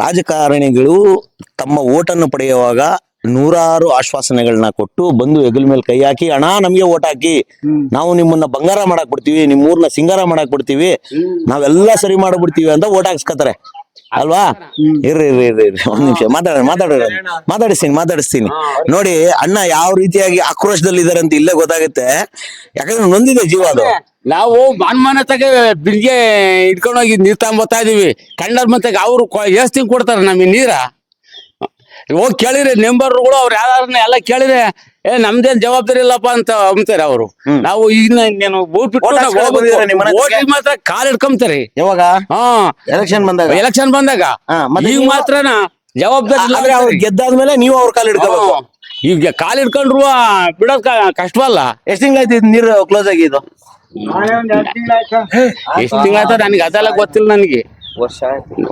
ರಾಜಕಾರಣಿಗಳು ತಮ್ಮ ಓಟನ್ನು ಪಡೆಯುವಾಗ ನೂರಾರು ಆಶ್ವಾಸನೆಗಳನ್ನ ಕೊಟ್ಟು ಬಂದು ಹೆಗಲ ಮೇಲೆ ಕೈ ಹಾಕಿ ಹಣ ನಮಗೆ ಓಟ್ ಹಾಕಿ. ನಾವು ನಿಮ್ಮನ್ನ ಬಂಗಾರ ಮಾಡಕ್ ಬಿಡ್ತೀವಿ ನಿಮ್ಮ ಊರ್ನ ಸಿಂಗಾರ ಮಾಡಕ್ ಬಿಡ್ತೀವಿ. ನಾವೆಲ್ಲ ಸರಿ ಮಾಡ್ಬಿಡ್ತೀವಿ ಅಂತ ಓಟ್ ಹಾಕ್ಸ್ಕೊತಾರೆ. ಅಲ್ವಾ? ಇರ್ರಿ ಇರ್ರಿ ಇರ್ರಿ ಇರ್ರಿ. ಒಂದ್ ನಿಮಿಷ. ಮಾತಾಡ ಮಾತಾಡೋಣ ಮಾತಾಡಿಸ್ತೀನಿ ಮಾತಾಡಿಸ್ತೀನಿ. ನೋಡಿ ಅಣ್ಣ ಯಾವ ರೀತಿಯಾಗಿ ಆಕ್ರೋಶದಲ್ಲಿ ಇದಾರೆ ಅಂತ ಇಲ್ಲೇ ಗೊತ್ತಾಗುತ್ತೆ. ಯಾಕಂದ್ರೆ ನೊಂದಿದೆ ಜೀವ ಅದು. ನಾವು ಮಾನ್ಮಾನ ಬಿಡ್ಗೆ ಬಿಲ್ಗೆ ಇಟ್ಕೊಂಡೋಗಿ ನೀರ್ ತಗೊಂಬತ್ತಾ ಇದೀವಿ. ಕಂಡರ್ ಮತ್ತೆ ಅವ್ರು ಜಾಸ್ತಿ ಕೊಡ್ತಾರೆ ಕೊಡ್ತಾರ ನಮಗೆ ನೀರ? ಹೋಗಿ ಕೇಳಿರಿ ನೆಂಬರ್ಗಳು ಅವ್ರು ಯಾರನ್ನ ಎಲ್ಲ ಕೇಳಿದ್ರೆ ಏ ನಮ್ದೇನ್ ಜವಾಬ್ದಾರಿ ಇಲ್ಲಪ್ಪ ಅಂತ ಅಂತಾರೆ ಅವರು. ನಾವು ಈಗ ನೀನು ಬೂಟ್ ಬಿಟ್ಟು ಮಾತ್ರ ಕಾಲ್ ಹಿಡ್ಕೊಂತಾರೆ ಯಾವಾಗ? ಹಾ. ಎಲೆಕ್ಷನ್ ಬಂದಾಗ? ಎಲೆಕ್ಷನ್ ಬಂದಾಗ. ಈಗ ಮಾತ್ರನ? ಜವಾಬ್ದಾರಿ ಅವ್ರು. ಗೆದ್ದಾದ್ಮೇಲೆ ನೀವು ಅವ್ರ ಕಾಲ್ ಹಿಡ್ಕೋಬೇಕು. ಈಗ ಕಾಲ್ ಹಿಡ್ಕೊಂಡ್ರು ಬಿಡೋದ್ ಕಷ್ಟವಲ್ಲ. ಎಷ್ಟ್ ತಿಂಗಳಾಯ್ತು ನೀರ್ ನೀರು ಕ್ಲೋಸ್ ಆಗಿದ್ದು ಎಷ್ಟು ತಿಂಗಳ ನನ್ಗೆ ಅದೆಲ್ಲ ಗೊತ್ತಿಲ್ಲ ನನಗೆ.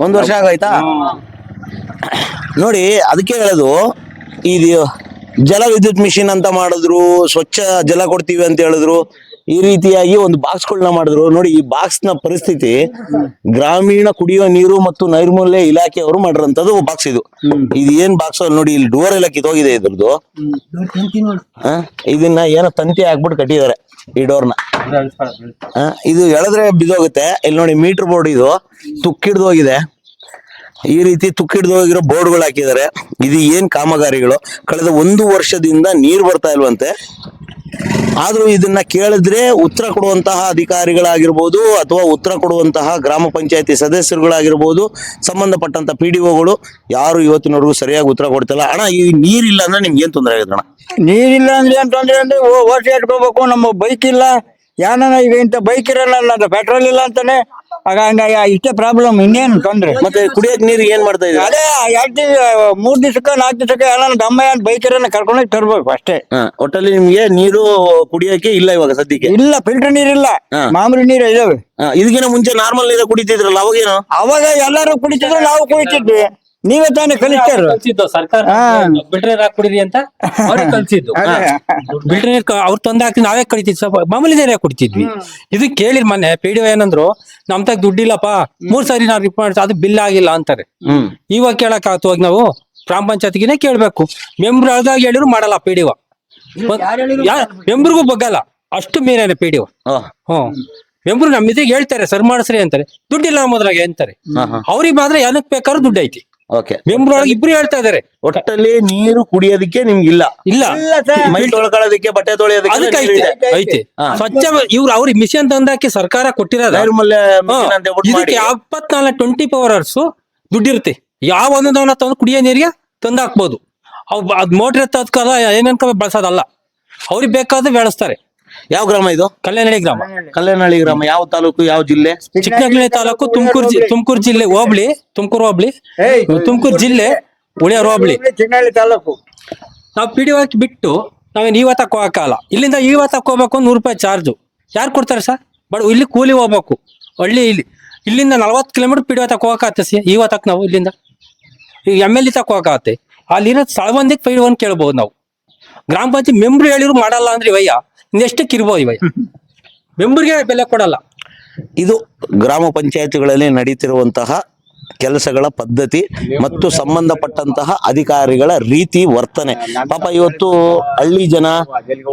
ಒಂದ್ ವರ್ಷ ಆಗೋಯ್ತಾ? ನೋಡಿ ಅದಕ್ಕೆ ಹೇಳೋದು ಇದು ಜಲ ವಿದ್ಯುತ್ ಮಿಷಿನ್ ಅಂತ ಮಾಡಿದ್ರು, ಸ್ವಚ್ಛ ಜಲ ಕೊಡ್ತೀವಿ ಅಂತ ಹೇಳಿದ್ರು. ಈ ರೀತಿಯಾಗಿ ಒಂದು ಬಾಕ್ಸ್ ಗಳನ್ನ ಮಾಡಿದ್ರು. ನೋಡಿ, ಈ ಬಾಕ್ಸ್ನ ಪರಿಸ್ಥಿತಿ ಗ್ರಾಮೀಣ ಕುಡಿಯುವ ನೀರು ಮತ್ತು ನೈರ್ಮಲ್ಯ ಇಲಾಖೆಯವರು ಮಾಡಿರೋಂಥದ್ದು ಬಾಕ್ಸ್ ಇದು. ಇದು ಏನ್ ಬಾಕ್ಸ್ ನೋಡಿ, ಇಲ್ಲಿ ಡೋರ್ ಎಲ್ಲ ಕಿತ್ತೋಗಿದೆ ಇದ್ರದ್ದು. ಇದನ್ನ ಏನೋ ತಂತಿ ಹಾಕ್ಬಿಟ್ಟು ಕಟ್ಟಿದ್ದಾರೆ ಈ ಡೋರ್ನ ಇದು ಎಳೆದ್ರೆ ಬಿದ್ದೋಗುತ್ತೆ. ಇಲ್ಲಿ ನೋಡಿ ಮೀಟರ್ ಬೋರ್ಡ್ ಇದು. ತುಕ್ಕಿಡ್ದು ಹೋಗಿದೆ. ಈ ರೀತಿ ತುಕ್ಕಿಡ್ದು ಹೋಗಿರೋ ಬೋರ್ಡ್ಗಳು ಹಾಕಿದ್ದಾರೆ. ಇದು ಏನ್ ಕಾಮಗಾರಿಗಳು? ಕಳೆದ ಒಂದು ವರ್ಷದಿಂದ ನೀರು ಬರ್ತಾ ಇಲ್ವಂತೆ. ಆದ್ರೂ ಇದನ್ನ ಕೇಳಿದ್ರೆ ಉತ್ತರ ಕೊಡುವಂತಹ ಅಧಿಕಾರಿಗಳಾಗಿರ್ಬೋದು ಅಥವಾ ಉತ್ತರ ಕೊಡುವಂತಹ ಗ್ರಾಮ ಪಂಚಾಯತಿ ಸದಸ್ಯರುಗಳಾಗಿರ್ಬೋದು, ಸಂಬಂಧಪಟ್ಟಂತ ಪಿ ಡಿ ಒಗಳು ಯಾರು ಇವತ್ತಿನವರೆಗೂ ಸರಿಯಾಗಿ ಉತ್ತರ ಕೊಡ್ತಿಲ್ಲ. ಅಣ್ಣ, ಈ ನೀರಿಲ್ಲ ಅಂದ್ರೆ ನಿಮ್ಗೆ ಏನ್ ತೊಂದರೆ ಆಗುತ್ತೆ ಅಣ್ಣ? ನೀರಿಲ್ಲ ಅಂದ್ರೆ ಏನ್ ತೊಂದರೆ ಅಂದ್ರೆ ಓಟ್ ಇಟ್ಕೋಬೇಕು ನಮ್ಮ ಬೈಕ್ ಇಲ್ಲ. ಯಾನ ಈಗ ಇಂಥ ಬೈಕ್ ಇರಲ್ಲ ಪೆಟ್ರೋಲ್ ಇಲ್ಲ ಅಂತಾನೆ. ಆಗ ಹಂಗಾಗಿ ಇಷ್ಟೇ ಪ್ರಾಬ್ಲಮ್ ಇನ್ನೇನು ತೊಂದ್ರೆ? ಮತ್ತೆ ಕುಡಿಯಕ್ ನೀರು ಏನ್ ಮಾಡ್ತಾ ಇದ್ದೀರಾ? ಅದೇ ಎರಡು ದಿವಸ ಮೂರ್ ದಿವಸಕ್ಕ ನಾಲ್ಕು ದಿವಸಕ್ಕೆ ಯಾರ ದಮ್ಮ ಏನ್ ಬೈಕ್ ಕರ್ಕೊಂಡೋಗಿ ತರ್ಬೇಕು ಅಷ್ಟೇ. ಹಾ, ಒಟ್ಟಲ್ಲಿ ನಿಮ್ಗೆ ನೀರು ಕುಡಿಯಕ್ಕೆ ಇಲ್ಲ ಇವಾಗ ಸದ್ಯಕ್ಕೆ? ಇಲ್ಲ ಫಿಲ್ಟರ್ ನೀರಿಲ್ಲ ಹಾ. ಮಾಮೂಲಿ ನೀರು ಇದಾವೆ. ಹಾ, ಇದಕ್ಕಿಂತ ಮುಂಚೆ ನಾರ್ಮಲ್ ನೀರ ಕುಡಿತಿದ್ರಲ್ಲ ಅವಾಗೇನು? ಅವಾಗ ಎಲ್ಲರೂ ಕುಡಿತಿದ್ರು ನಾವು ಕುಡಿತಿದ್ವಿ. ನೀವೇ ತಾನೇ ಕಲಿಸ್ತಾರ ಕಲ್ಸಿದ್ದು ಸರ್ಕಾರ ಅಂತ? ಅವ್ರಿಗೆ ಕಲ್ಸಿದ್ದು. ಬಿಟ್ರೆ ಅವ್ರ ಕ- ಅವ್ರು ತಂದು ಹಾಕಿ ನಾವೇ ಕಳಿತಿದ್ವಿ ಸ್ವಲ್ಪ ಮಾಮೂಲಿ ನೀರೇ ಕುಡಿತಿದ್ವಿ. ಇದು ಕೇಳಿರ್ ಮೊನ್ನೆ ಪಿ ಡಿ ಏನಂದ್ರು ನಮ್ ತಗ ದುಡ್ಡಿಲ್ಲಪ್ಪ ಮೂರ್ ಸಾರಿ ನಾವು ರಿಪ್ ಮಾಡ್ತೀವಿ ಅದು ಬಿಲ್ ಆಗಿಲ್ಲ ಅಂತಾರೆ. ಇವಾಗ ಕೇಳಕ್ ಆತು ಹೋಗಿ ನಾವು ಗ್ರಾಮ ಪಂಚಾಯತ್ಗಿನೇ ಕೇಳ್ಬೇಕು. ಮೆಂಬರ್ ಅದಾಗ ಹೇಳಿದ್ರು ಮಾಡಲ್ಲ ಪಿ ಡಿ ಮೆಂಬರ್ಗೂ ಬಗ್ಗಲ್ಲ. ಅಷ್ಟು ಮೀರೇನೆ ಪಿ ಡಿ ಒ ಹ್ಮ್. ಮೆಂಬ್ರು ನಮ್ಮ ಇದಕ್ಕೆ ಹೇಳ್ತಾರೆ ಸರ್ ಮಾಡಿಸ್ರಿ ಅಂತಾರೆ. ದುಡ್ಡಿಲ್ಲ ಮೊದ್ಲಾಗೆ ಅಂತಾರೆ. ಅವ್ರಿಗೆ ಮಾತ್ರ ಏನಕ್ ಬೇಕಾದ್ರೂ ದುಡ್ಡು ಐತಿ ಓಕೆ ಮೆಂಬರ್ ಒಳಗೆ ಇಬ್ರು ಹೇಳ್ತಾ ಇದಾರೆ. ಒಟ್ಟಲ್ಲಿ ನೀರು ಕುಡಿಯೋದಕ್ಕೆ ನಿಮ್ಗೆ ಇಲ್ಲ. ಇಲ್ಲ ಮೈ ತೊಳ್ಕೊಳ್ಳೋದಕ್ಕೆ ಬಟ್ಟೆ ತೊಳೆಯೋದಕ್ಕೆ ಐತೆ ಐತೆ. ಸ್ವಚ್ಛ ಇವ್ರು ಅವ್ರಿಗೆ ಮಿಷನ್ ತಂದಾಕಿ ಸರ್ಕಾರ ಕೊಟ್ಟಿರೋದ? ಇದಕ್ಕೆ ಟ್ವೆಂಟಿ ಫೋರ್ ಅವರ್ಸ್ ದುಡ್ಡಿರುತ್ತೆ. ಯಾವ ಒಂದೊಂದವನ್ನ ತಂದು ಕುಡಿಯೋ ನೀರಿಗೆ ತಂದು ಹಾಕ್ಬೋದು ಅವ್ ಅದ್ ಮೋಟ್ರ್ ಎತ್ತೋದ್ಕಲ್ಲ ಏನೇನ್ಕ ಬಳಸೋದಲ್ಲ. ಅವ್ರಿಗೆ ಬೇಕಾದ್ರೆ ಬೆಳೆಸ್ತಾರೆ. ಯಾವ ಗ್ರಾಮ ಇದು? ಕಲ್ಯಾಣಿ ಗ್ರಾಮ. ಕಲ್ಯಾಣಹಳ್ಳಿ ಗ್ರಾಮ. ಯಾವ ತಾಲೂಕು ಯಾವ ಜಿಲ್ಲೆ? ಚಿಕ್ಕನಹಳ್ಳಿ ತಾಲೂಕು ತುಮಕೂರು ತುಮಕೂರು ಜಿಲ್ಲೆ ಹೋಬ್ಳಿ ತುಮಕೂರು ಹೋಬ್ಳಿ. ತುಮಕೂರು ಜಿಲ್ಲೆ ಉಳಿಯೋರು ಹೋಬ್ಳಿ. ಚಿಕ್ಕನಹಳ್ಳಿ ತಾಲೂಕು. ನಾವು ಪಿ ಡಿ ಹಾಕಿ ಬಿಟ್ಟು ನಾವೇನು ಇವತ್ತು ಹೋಗಕ್ಕಾಗಲ್ಲ ಇಲ್ಲಿಂದ ಇವತ್ತು ಹೋಗ್ಬೇಕು ನೂರು ರೂಪಾಯಿ ಚಾರ್ಜು. ಯಾರು ಕೊಡ್ತಾರೆ ಸರ್? ಬಟ್ ಇಲ್ಲಿ ಕೂಲಿ ಹೋಗ್ಬೇಕು. ಹಳ್ಳಿ ಇಲ್ಲಿ. ಇಲ್ಲಿಂದ ನಲ್ವತ್ತು ಕಿಲೋಮೀಟರ್ ಪಿ ಡಿ ತಕ್ಕ ಹೋಗಕ್ಕಾಗತ್ತೆ ಸಿ ಇವತ್ತಕ್ಕೆ ನಾವು ಇಲ್ಲಿಂದ. ಈಗ ಎಂ ಎಲ್ ಎ ತಕ್ಕ ಹೋಗಕ್ಕಾಗತ್ತೆ. ಅಲ್ಲಿರೋ ಸ್ಥಳಬಂದಿಗೆ ಪೈಡ್ ಒಂದು ಕೇಳ್ಬೋದು ನಾವು. ಗ್ರಾಮ ಪಂಚಾಯತ್ ಮೆಂಬರ್ ಹೇಳಿದ್ರು ಮಾಡಲ್ಲ ಅಂದ್ರೆ ಇವಯ್ಯ ಇನ್ನೆಷ್ಟಕ್ಕೆ ಇರ್ಬೋದು ಇವಯ್ಯ ಮೆಂಬರ್ಗೆ ಬೆಲೆ ಕೊಡಲ್ಲ. ಇದು ಗ್ರಾಮ ಪಂಚಾಯತ್ಗಳಲ್ಲಿ ನಡೀತಿರುವಂತಹ ಕೆಲಸಗಳ ಪದ್ಧತಿ ಮತ್ತು ಸಂಬಂಧಪಟ್ಟಂತಹ ಅಧಿಕಾರಿಗಳ ರೀತಿ ವರ್ತನೆ. ಪಾಪ ಇವತ್ತು ಹಳ್ಳಿ ಜನ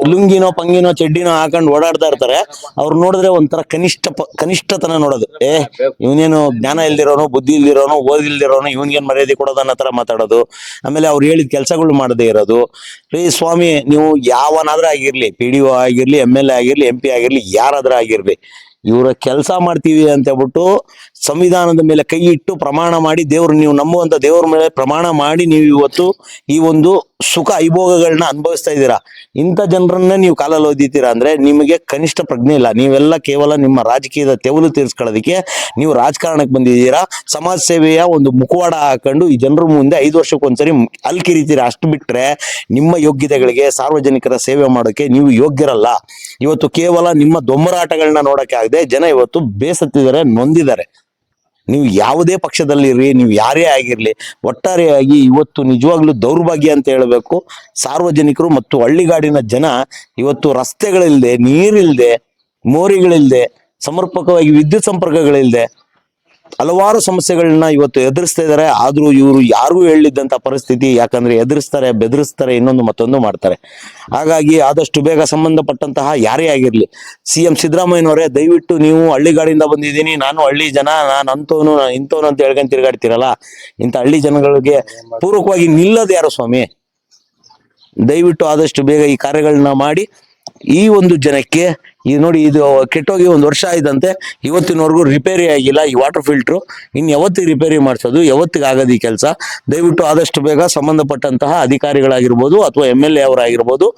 ಲುಂಗಿನೋ ಪಂಗಿನೋ ಚಡ್ಡಿನೋ ಹಾಕೊಂಡು ಓಡಾಡ್ತಾ ಇರ್ತಾರೆ. ಅವ್ರು ನೋಡಿದ್ರೆ ಒಂಥರ ಕನಿಷ್ಠ ಕನಿಷ್ಠತನ ನೋಡೋದು. ಏ, ಇವನೇನು ಜ್ಞಾನ ಇಲ್ದಿರೋನು, ಬುದ್ಧಿ ಇಲ್ದಿರೋನು, ಓದಿಲ್ದಿರೋನು, ಇವನ್ಗೇನು ಮರ್ಯಾದೆ ಕೊಡೋದು ಅನ್ನೋ ತರ ಮಾತಾಡೋದು. ಆಮೇಲೆ ಅವ್ರು ಹೇಳಿದ ಕೆಲಸಗಳು ಮಾಡದೇ ಇರೋದು. ರೀ ಸ್ವಾಮಿ, ನೀವು ಯಾವನಾದ್ರೂ ಆಗಿರ್ಲಿ, ಪಿ ಡಿ ಆಗಿರ್ಲಿ, ಎಂ ಎಲ್ ಎ ಆಗಿರ್ಲಿ, ಎಂ ಪಿ ಆಗಿರ್ಲಿ, ಯಾರಾದ್ರೂ ಆಗಿರ್ಲಿ ಇವರ ಕೆಲಸ ಮಾಡ್ತೀವಿ ಅಂತ ಹೇಳ್ಬಿಟ್ಟು ಸಂವಿಧಾನದ ಮೇಲೆ ಕೈ ಇಟ್ಟು ಪ್ರಮಾಣ ಮಾಡಿ ದೇವ್ರು ನೀವು ನಂಬುವಂತ ದೇವ್ರ ಮೇಲೆ ಪ್ರಮಾಣ ಮಾಡಿ ನೀವು ಇವತ್ತು ಈ ಒಂದು ಸುಖ ಐಭೋಗಗಳನ್ನ ಅನುಭವಿಸ್ತಾ ಇದ್ದೀರಾ. ಇಂಥ ಜನರನ್ನ ನೀವು ಕಾಲಲ್ಲಿ ಓದಿತೀರಾ ಅಂದ್ರೆ ನಿಮಗೆ ಕನಿಷ್ಠ ಪ್ರಜ್ಞೆ ಇಲ್ಲ. ನೀವೆಲ್ಲ ಕೇವಲ ನಿಮ್ಮ ರಾಜಕೀಯದ ತೆವಲು ತೀರ್ಸ್ಕೊಳ್ಳೋದಕ್ಕೆ ನೀವು ರಾಜಕಾರಣಕ್ಕೆ ಬಂದಿದ್ದೀರಾ. ಸಮಾಜ ಸೇವೆಯ ಒಂದು ಮುಖವಾಡ ಹಾಕೊಂಡು ಈ ಜನರ ಮುಂದೆ ಐದು ವರ್ಷಕ್ಕೊಂದ್ಸರಿ ಅಲ್ಲಿ ಕಿರಿತೀರಾ. ಅಷ್ಟು ಬಿಟ್ರೆ ನಿಮ್ಮ ಯೋಗ್ಯತೆಗಳಿಗೆ ಸಾರ್ವಜನಿಕರ ಸೇವೆ ಮಾಡೋಕೆ ನೀವು ಯೋಗ್ಯರಲ್ಲ. ಇವತ್ತು ಕೇವಲ ನಿಮ್ಮ ದೊಂಬರಾಟಗಳನ್ನ ನೋಡಕ್ಕೆ ಆಗದೆ ಜನ ಇವತ್ತು ಬೇಸತ್ತಿದ್ದಾರೆ, ನೊಂದಿದ್ದಾರೆ. ನೀವು ಯಾವುದೇ ಪಕ್ಷದಲ್ಲಿರಿ ನೀವು ಯಾರೇ ಆಗಿರ್ಲಿ, ಒಟ್ಟಾರೆಯಾಗಿ ಇವತ್ತು ನಿಜವಾಗ್ಲೂ ದೌರ್ಭಾಗ್ಯ ಅಂತ ಹೇಳಬೇಕು. ಸಾರ್ವಜನಿಕರು ಮತ್ತು ಹಳ್ಳಿಗಾಡಿನ ಜನ ಇವತ್ತು ರಸ್ತೆಗಳಿಲ್ಲದೆ ನೀರಿಲ್ದೆ, ಮೋರಿಗಳಿಲ್ದೆ, ಸಮರ್ಪಕವಾಗಿ ವಿದ್ಯುತ್ ಸಂಪರ್ಕಗಳಿಲ್ದೆ ಹಲವಾರು ಸಮಸ್ಯೆಗಳನ್ನ ಇವತ್ತು ಎದುರಿಸ್ತಾ ಇದ್ದಾರೆ ಆದ್ರೂ ಇವರು ಯಾರಿಗೂ ಹೇಳಿದ್ದಂತ ಪರಿಸ್ಥಿತಿ, ಯಾಕಂದ್ರೆ ಎದುರಿಸ್ತಾರೆ, ಬೆದರಿಸ್ತಾರೆ, ಇನ್ನೊಂದು ಮತ್ತೊಂದು ಮಾಡ್ತಾರೆ. ಹಾಗಾಗಿ ಆದಷ್ಟು ಬೇಗ ಸಂಬಂಧಪಟ್ಟಂತಹ ಯಾರೇ ಆಗಿರ್ಲಿ, ಸಿ ಎಂ ಸಿದ್ದರಾಮಯ್ಯನವರೇ, ದಯವಿಟ್ಟು ನೀವು ಹಳ್ಳಿಗಾಡಿಂದ ಬಂದಿದ್ದೀನಿ, ನಾನು ಹಳ್ಳಿ ಜನ, ನಾನು ಅಂತವನು ಇಂಥವನು ಅಂತ ಹೇಳ್ಕೊಂಡು ತಿರುಗಾಡ್ತೀರಲ್ಲ? ಇಂಥ ಹಳ್ಳಿ ಜನಗಳಿಗೆ ಪೂರ್ವಕವಾಗಿ ನಿಲ್ಲೋದು ಯಾರು ಸ್ವಾಮಿ? ದಯವಿಟ್ಟು ಆದಷ್ಟು ಬೇಗ ಈ ಕಾರ್ಯಗಳನ್ನ ಮಾಡಿ ಈ ಒಂದು ಜನಕ್ಕೆ ಈ ನೋಡಿ ಇದು ಕೆಟ್ಟೋಗಿ ಒಂದು ವರ್ಷ ಆಯ್ತಂತೆ. ಇವತ್ತಿನವರೆಗೂ ರಿಪೇರಿ ಆಗಿಲ್ಲ ಈ ವಾಟರ್ ಫಿಲ್ಟ್ರು ಇನ್ನು ಯಾವತ್ತಿಗೆ ರಿಪೇರಿ ಮಾಡಿಸೋದು? ಯಾವತ್ತಿಗೆ ಆಗೋದು ಈ ಕೆಲಸ? ದಯವಿಟ್ಟು ಆದಷ್ಟು ಬೇಗ ಸಂಬಂಧಪಟ್ಟಂತಹ ಅಧಿಕಾರಿಗಳಾಗಿರ್ಬೋದು ಅಥವಾ ಎಂ ಎಲ್ ಎ ಅವರಾಗಿರ್ಬೋದು,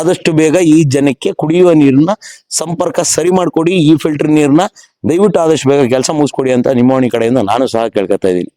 ಆದಷ್ಟು ಬೇಗ ಈ ಜನಕ್ಕೆ ಕುಡಿಯುವ ನೀರನ್ನ ಸಂಪರ್ಕ ಸರಿ ಮಾಡಿಕೊಡಿ, ಈ ಫಿಲ್ಟರ್ ನೀರನ್ನ ದಯವಿಟ್ಟು ಆದಷ್ಟು ಬೇಗ ಕೆಲಸ ಮುಗಿಸ್ಕೊಡಿ ಅಂತ ನಿಮ್ಮವಣಿ ಕಡೆಯಿಂದ ನಾನು ಸಹ ಕೇಳ್ಕೊತಾ ಇದ್ದೀನಿ.